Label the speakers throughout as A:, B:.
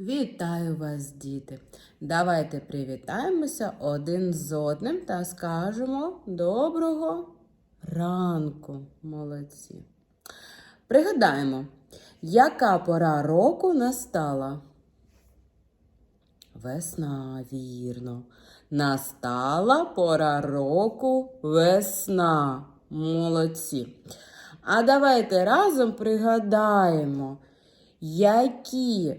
A: Вітаю вас, діти! Давайте привітаємося один з одним та скажемо доброго ранку, молодці. Пригадаємо, яка пора року настала? Весна, вірно. Настала пора року весна. Молодці. А давайте разом пригадаємо, які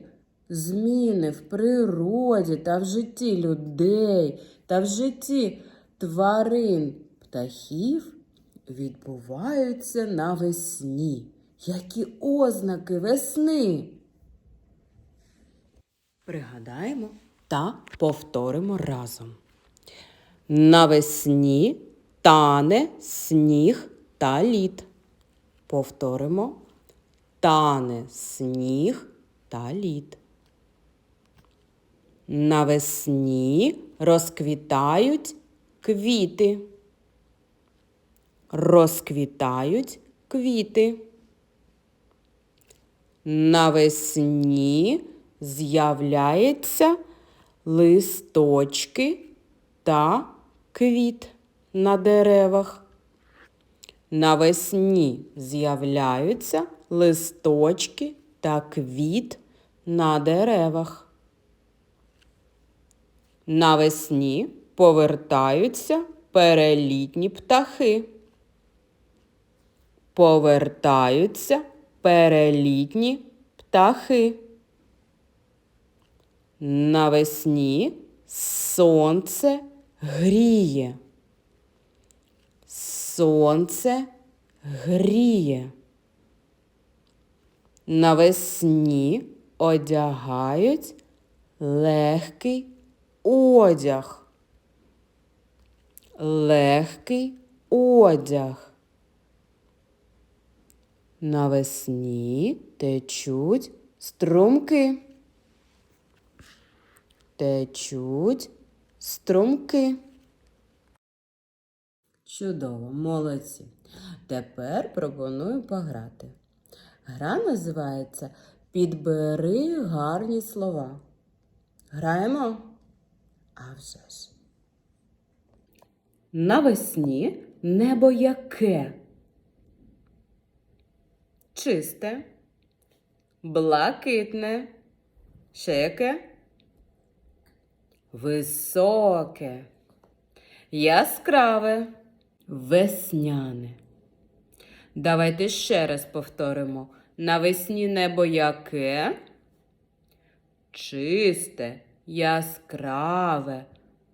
A: зміни в природі та в житті людей та в житті тварин птахів відбуваються навесні. Які ознаки весни? Пригадаємо та повторимо разом. Навесні тане сніг та лід. Повторимо. Тане сніг та лід. Навесні розквітають квіти. Розквітають квіти. Навесні з'являються листочки та квіт на деревах. Навесні з'являються листочки та квіт на деревах. Навесні повертаються перелітні птахи. Повертаються перелітні птахи. Навесні сонце гріє. Сонце гріє. Навесні одягають легкий одяг. Легкий одяг. Навесні течуть струмки. Течуть струмки. Чудово, молодці. Тепер пропоную пограти. Гра називається Підбери гарні слова. Граємо? А вже. Навесні небо яке? Чисте, блакитне, ще яке? Високе, яскраве, весняне. Давайте ще раз повторимо. Навесні небо яке? Чисте, яскраве,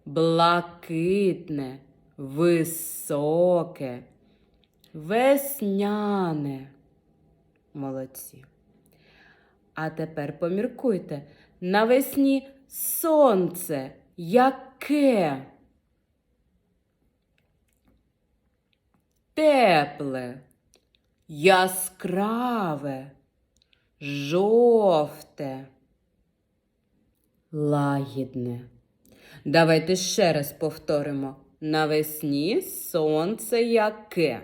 A: блакитне, високе, весняне. Молодці. А тепер поміркуйте. Навесні сонце яке? Тепле, яскраве, жовте, лагідне. Давайте ще раз повторимо. Навесні сонце яке?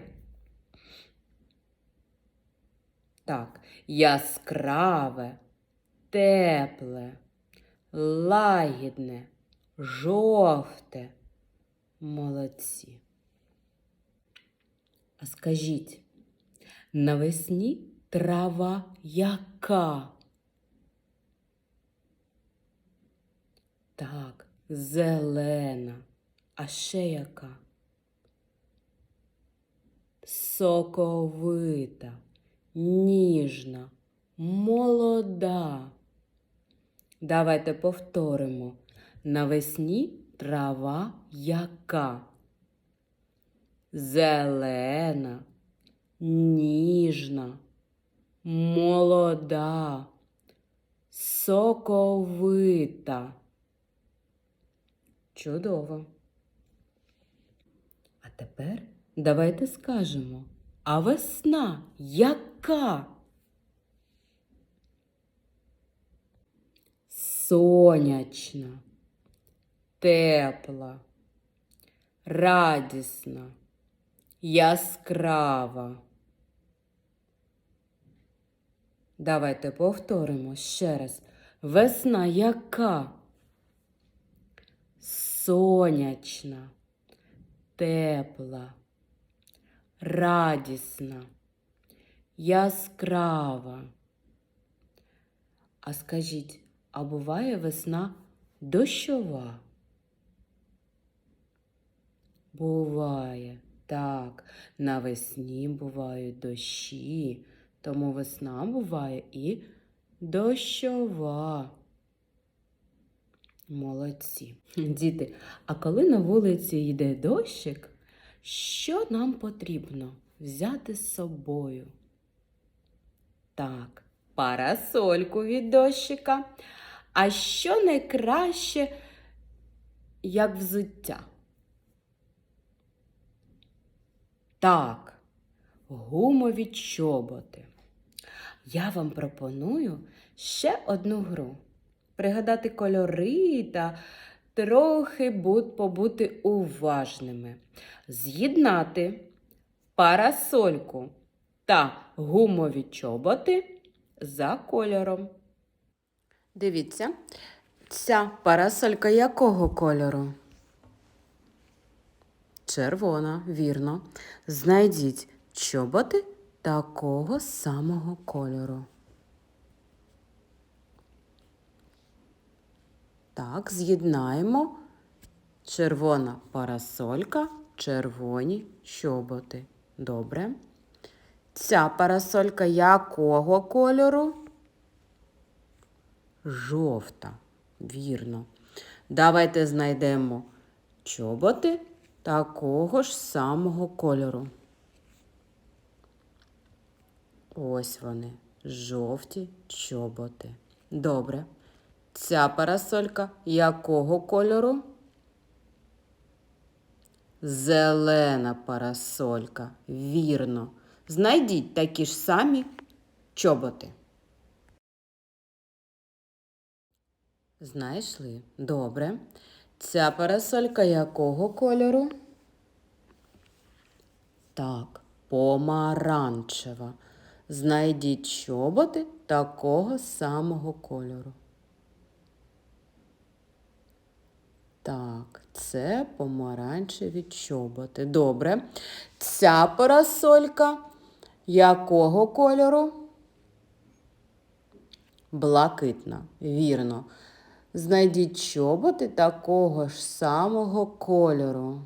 A: Так, яскраве, тепле, лагідне, жовте. Молодці. А скажіть, навесні трава яка? Так, зелена. А ще яка? Соковита, ніжна, молода. Давайте повторимо. Навесні трава яка? Зелена, ніжна, молода, соковита. Чудово. А тепер давайте скажемо, а весна яка? Сонячна, тепла, радісна, яскрава. Давайте повторимо ще раз. Весна яка? Сонячна, тепла, радісна, яскрава. А скажіть, а буває весна дощова? Буває, так, навесні бувають дощі, тому весна буває і дощова. Молодці. Діти, а коли на вулиці йде дощик, що нам потрібно взяти з собою? Так, парасольку від дощика. А що найкраще, як взуття? Так, гумові чоботи. Я вам пропоную ще одну гру. Пригадати кольори та трохи бу- побути уважними. З'єднати парасольку та гумові чоботи за кольором. Дивіться, ця парасолька якого кольору? Червона, вірно. Знайдіть чоботи такого самого кольору. Так, з'єднаємо червона парасолька, червоні чоботи. Добре. Ця парасолька якого кольору? Жовта. Вірно. Давайте знайдемо чоботи такого ж самого кольору. Ось вони, жовті чоботи. Добре. Ця парасолька якого кольору? Зелена парасолька. Вірно. Знайдіть такі ж самі чоботи. Знайшли. Добре. Ця парасолька якого кольору? Так, помаранчева. Знайдіть чоботи такого самого кольору. Так, це помаранчеві чоботи. Добре. Ця парасолька якого кольору? Блакитна. Вірно. Знайдіть чоботи такого ж самого кольору.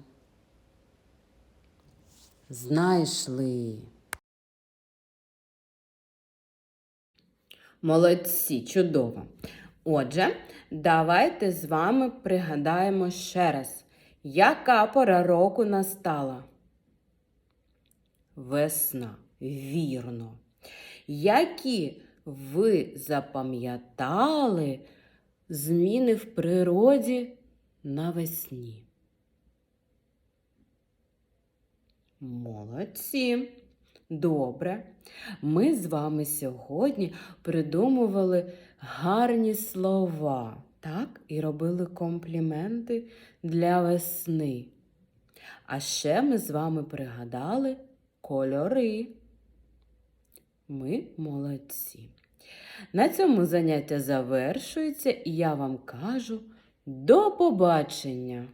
A: Знайшли. Молодці, чудово. Отже, давайте з вами пригадаємо ще раз, яка пора року настала? Весна, вірно. Які ви запам'ятали зміни в природі навесні? Молодці. Добре. Ми з вами сьогодні придумували гарні слова, так? І робили компліменти для весни. А ще ми з вами пригадали кольори. Ми молодці. На цьому заняття завершується, і я вам кажу до побачення!